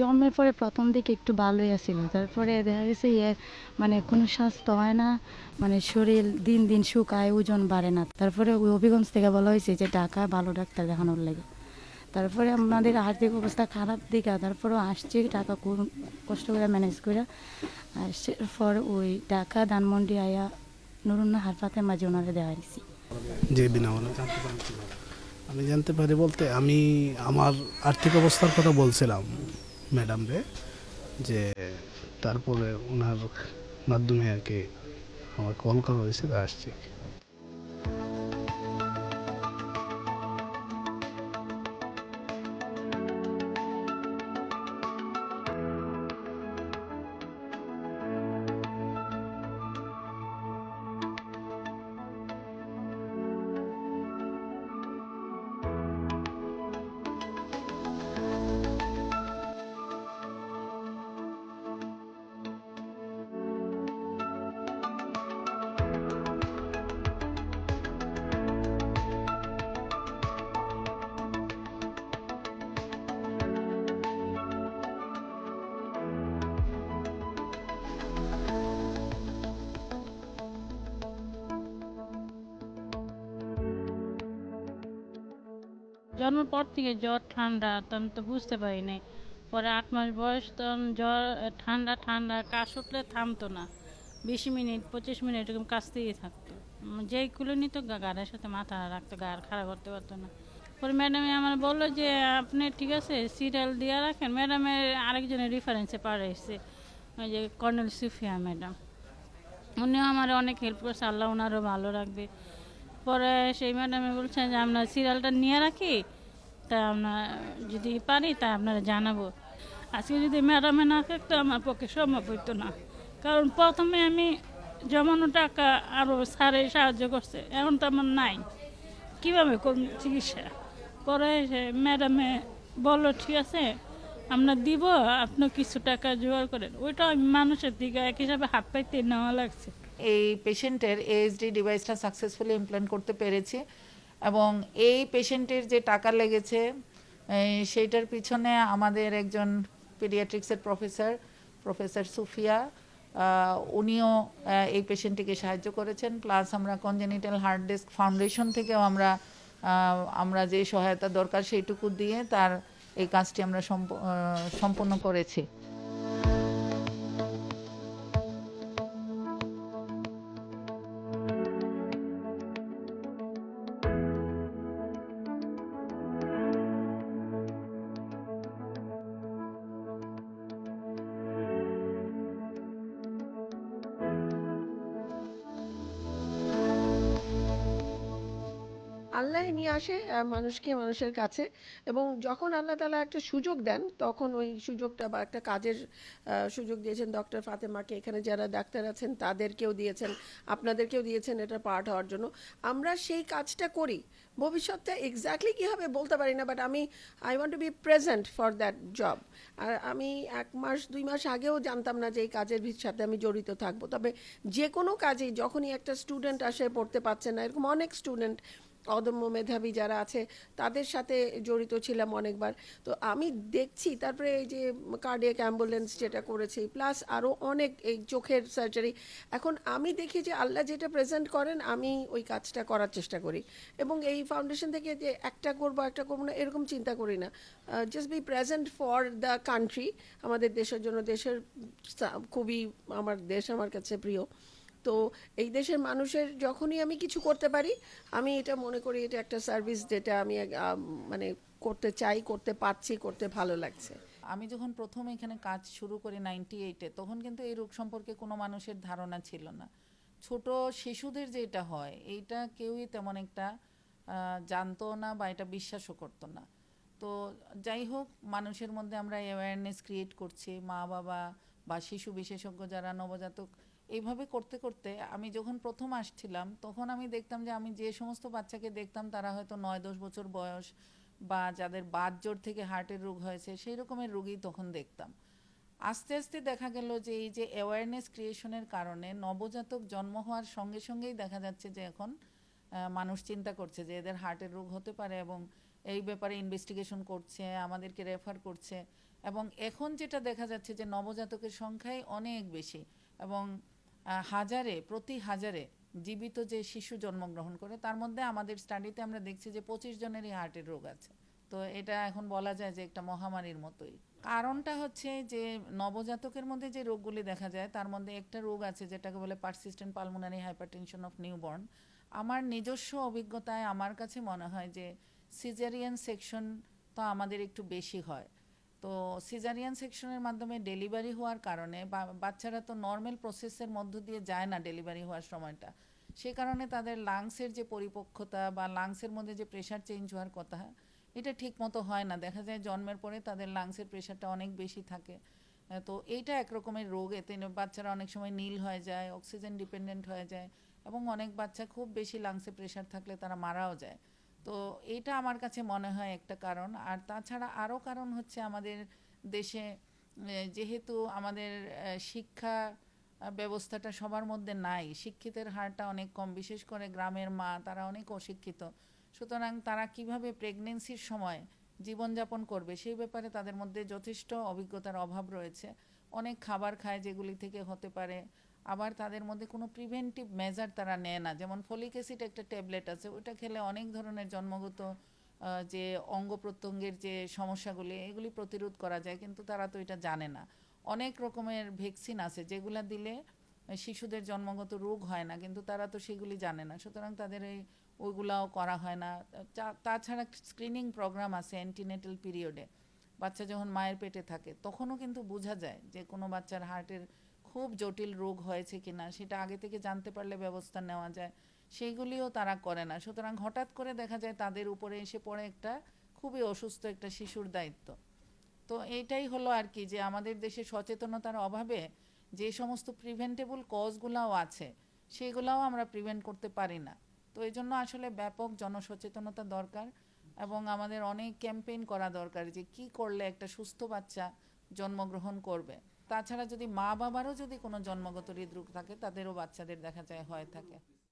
জন্মের পরে প্রথম দিকে একটু ভালোই আছিল। তারপরে দেখা গেছে ইয়ে মানে কোনো স্বাস্থ্য হয় না মানে শরীর দিন দিন শুকায় ওজন বাড়ে না। তারপরে ওই অভিগঞ্জ থেকে বলা হয়েছে যে টাকা ভালো ডাক্তার দেখানোর লাগে। তারপরে আমাদের আর্থিক অবস্থা খারাপ দিকে, তারপরেও আসছি টাকা কষ্ট করে ম্যানেজ করে। আসার পর ওই টাকা ধানমন্ডি আয়া নুরুন্না হারপাতে মাঝে ওনারে দেওয়া কীভাবে? আমি জানতে পারি বলতে আমি আমার আর্থিক অবস্থার কথা বলছিলাম। ম্যাডামরে যে তারপরে ওনার মাধ্যমে আর কি আমার কল করা হয়েছে আসছি। জন্মের পর থেকে জ্বর ঠান্ডা তো আমি তো বুঝতে পারি নাই পরে আট মাস বয়স তখন জ্বর ঠান্ডা ঠান্ডা কাশ উঠলে থামতো না। বিশ মিনিট পঁচিশ মিনিট এরকম কাশতেই থাকতো। উম, যেই কুলে নিত গাড়ের সাথে মাথা রাখতো গা আর খাড়া করতে পারতো না। পরে ম্যাডামে আমার বলল যে আপনি ঠিক আছে সিরিয়াল দিয়ে রাখেন। ম্যাডামের আরেকজনের রিফারেন্সে পাঠাইছে ওই যে কর্নেল সুফিয়া ম্যাডাম। উনিও আমার অনেক হেল্প করছে আল্লাহ ওনারও ভালো রাখবে। পরে সেই ম্যাডামে বলছেন যে আপনার সিরিয়ালটা নিয়ে রাখি, তা আপনার যদি পারি, তা আপনারা জানাব। আজকে যদি ম্যাডামে না থাকতো, আমার পক্ষে সম্ভব হইতো না। কারণ প্রথমে আমি জমানো টাকা আরও স্যারে সাহায্য করছে, এখন তো আমার নাই। কীভাবে করব চিকিৎসা? পরে ম্যাডামে বলল, ঠিক আছে, আমরা দিব, আপনি কিছু টাকা জোগাড় করেন। ওইটা আমি মানুষের দিকে এক হিসাবে হাত পাইতে নেওয়া লাগছে। এই পেশেন্টের এএসডি ডিভাইসটা সাকসেসফুলি ইমপ্ল্যান্ট করতে পেরেছি এবং এই পেশেন্টের যে টাকা লেগেছে সেইটার পিছনে আমাদের একজন পিডিয়াট্রিক্সের প্রফেসর প্রফেসর সুফিয়া উনিও এই পেশেন্টটিকে সাহায্য করেছেন। প্লাস আমরা কনজেনিটাল হার্ট ডিস্ক ফাউন্ডেশন থেকেও আমরা আমরা যে সহায়তা দরকার সেইটুকু দিয়ে তার এই কাজটি আমরা সম্প- সম্পূর্ণ করেছি। আল্লাহ নিয়ে আসে মানুষকে মানুষের কাছে। এবং যখন আল্লাহ তালা একটা সুযোগ দেন, তখন ওই সুযোগটা বা একটা কাজের সুযোগ দিয়েছেন ডক্টর ফাতেমাকে। এখানে যারা ডাক্তার আছেন, তাদেরকেও দিয়েছেন, আপনাদেরকেও দিয়েছেন এটা পার্ট হওয়ার জন্য। আমরা সেই কাজটা করি। ভবিষ্যৎটা এক্স্যাক্টলি কী হবে বলতে পারি না বাট আমি I want to be present for that job আর আমি এক মাস, দুই মাস আগেও জানতাম না যে এই কাজের সাথে আমি জড়িত থাকব। তবে যে কোনো কাজেই যখনই একটা স্টুডেন্ট আসে, পড়তে পারছে না, এরকম অনেক স্টুডেন্ট অদম্য মেধাবী যারা আছে, তাদের সাথে জড়িত ছিলাম অনেকবার। তো আমি দেখছি, তারপরে এই যে কার্ডিয়াক অ্যাম্বুলেন্স যেটা করেছি প্লাস আরও অনেক এই চোখের সার্জারি এখন আমি দেখি যে আল্লাহ যেটা প্রেজেন্ট করেন, আমি ওই কাজটা করার চেষ্টা করি। এবং এই ফাউন্ডেশন থেকে যে একটা করব একটা করব না, এরকম চিন্তা করি না। Just be present for the country আমাদের দেশের জন্য। দেশের খুবই আমার, দেশ আমার কাছে প্রিয়। তো এই দেশের মানুষের যখনই আমি কিছু করতে পারি, আমি এটা মনে করি এটা একটা সার্ভিস যেটা আমি মানে করতে চাই, করতে পারছি, করতে ভালো লাগছে। আমি যখন প্রথম এখানে কাজ শুরু করি নাইনটি এইটে তখন কিন্তু এই রোগ সম্পর্কে কোনো মানুষের ধারণা ছিল না। ছোট শিশুদের যেটা হয়, এইটা কেউই তেমন একটা জানতো না বা এটা বিশ্বাসও করতো না। তো যাই হোক, মানুষের মধ্যে আমরা অ্যাওয়ারনেস ক্রিয়েট করছি মা বাবা বা শিশু বিশেষজ্ঞ যারা নবজাতক এইভাবে করতে করতে আমি যখন প্রথম আসছিলাম, তখন আমি দেখতাম যে আমি যে সমস্ত বাচ্চাকে দেখতাম, তারা হয়তো নয় দশ বছর বয়স বা যাদের বাত জোর থেকে হার্টের রোগ হয়েছে, সেই রকমের রোগী তখন দেখতাম। আস্তে আস্তে দেখা গেল যে এই যে অ্যাওয়ারনেস ক্রিয়েশনের কারণে নবজাতক জন্ম হওয়ার সঙ্গে সঙ্গেই দেখা যাচ্ছে যে এখন মানুষ চিন্তা করছে যে এদের হার্টের রোগ হতে পারে এবং এই ব্যাপারে ইনভেস্টিগেশন করছে, আমাদেরকে রেফার করছে এবং এখন যেটা দেখা যাচ্ছে যে নবজাতকের সংখ্যাই অনেক বেশি এবং হাজারে, প্রতি হাজারে জীবিত যে শিশু জন্মগ্রহণ করে, তার মধ্যে আমাদের স্টাডিতে আমরা দেখছি যে পঁচিশ জনেরই হার্টের রোগ আছে। তো এটা এখন বলা যায় যে একটা মহামারীর মতোই। কারণটা হচ্ছে যে নবজাতকের মধ্যে যে রোগগুলি দেখা যায়, তার মধ্যে একটা রোগ আছে যেটাকে বলে persistent pulmonary hypertension of newborn আমার নিজস্ব অভিজ্ঞতায় আমার কাছে মনে হয় যে সিজারিয়ান সেকশন তো আমাদের একটু বেশি হয়। তো সিজারিয়ান সেকশনের মাধ্যমে ডেলিভারি হওয়ার কারণে বাচ্চারা তো নর্মাল প্রসেসের মধ্য দিয়ে যায় না ডেলিভারি হওয়ার সময়টা। সে কারণে তাদের লাংসের যে পরিপক্কতা বা লাংসের মধ্যে যে প্রেশার চেঞ্জ হওয়ার কথা, এটা ঠিক মতো হয় না। দেখা যায় জন্মের পরে তাদের লাংসের প্রেশারটা অনেক বেশি থাকে। তো এইটা এক রকমের রোগ। এতে বাচ্চারা অনেক সময় নীল হয়ে যায় অক্সিজেন ডিপেন্ডেন্ট হয়ে যায় এবং অনেক বাচ্চা খুব বেশি লাংসে প্রেশার থাকলে তারা মারাও যায়। তো এটা আমার কাছে মনে হয় একটা কারণ। আর তাছাড়া আরও কারণ হচ্ছে আমাদের দেশে যেহেতু আমাদের শিক্ষা ব্যবস্থাটা সবার মধ্যে নাই, শিক্ষিতের হারটা অনেক কম, বিশেষ করে গ্রামের মা, তারা অনেক অশিক্ষিত। সুতরাং তারা কীভাবে প্রেগনেন্সির সময় জীবনযাপন করবে সেই ব্যাপারে তাদের মধ্যে যথেষ্ট অভিজ্ঞতার অভাব রয়েছে। অনেক খাবার খায় যেগুলি থেকে হতে পারে আবার তাদের মধ্যে কোনো প্রিভেন্টিভ মেজার তারা নেয় না। যেমন ফলিক অ্যাসিড একটা ট্যাবলেট আছে ওটা খেলে অনেক ধরনের জন্মগত যে অঙ্গ প্রত্যঙ্গের যে সমস্যাগুলি, এগুলি প্রতিরোধ করা যায়, কিন্তু তারা তো এটা জানে না। অনেক রকমের ভ্যাকসিন আছে, যেগুলা দিলে শিশুদের জন্মগত রোগ হয় না, কিন্তু তারা তো সেগুলি জানে না। সুতরাং তাদের এই ওইগুলাও করা হয় না। তাছাড়া স্ক্রিনিং প্রোগ্রাম আছে অ্যান্টিনেটাল পিরিয়ডে বাচ্চা যখন মায়ের পেটে থাকে, তখনও কিন্তু বোঝা যায় যে কোনো বাচ্চার হার্টের খুব জটিল রোগ হয়েছে কিনা, সেটা আগে থেকে জানতে পারলে ব্যবস্থা নেওয়া যায়। সেইগুলিও তারা করে না। সুতরাং হঠাৎ করে দেখা যায় তাদের উপরে এসে পড়ে একটা খুবই অসুস্থ একটা শিশুর দায়িত্ব। তো এইটাই হলো আর কি যে আমাদের দেশে সচেতনতার অভাবে যে সমস্ত প্রিভেন্টেবল কজগুলাও আছে, সেগুলাও আমরা প্রিভেন্ট করতে পারি না। তো এই জন্য আসলে ব্যাপক জনসচেতনতা দরকার এবং আমাদের অনেক ক্যাম্পেইন করা দরকার যে কি করলে একটা সুস্থ বাচ্চা জন্মগ্রহণ করবে। তাছাড়া যদি মা বাবারও যদি কোনো জন্মগত হৃদরোগ থাকে, তাদেরও বাচ্চাদের দেখা যায় হয়ে থাকে।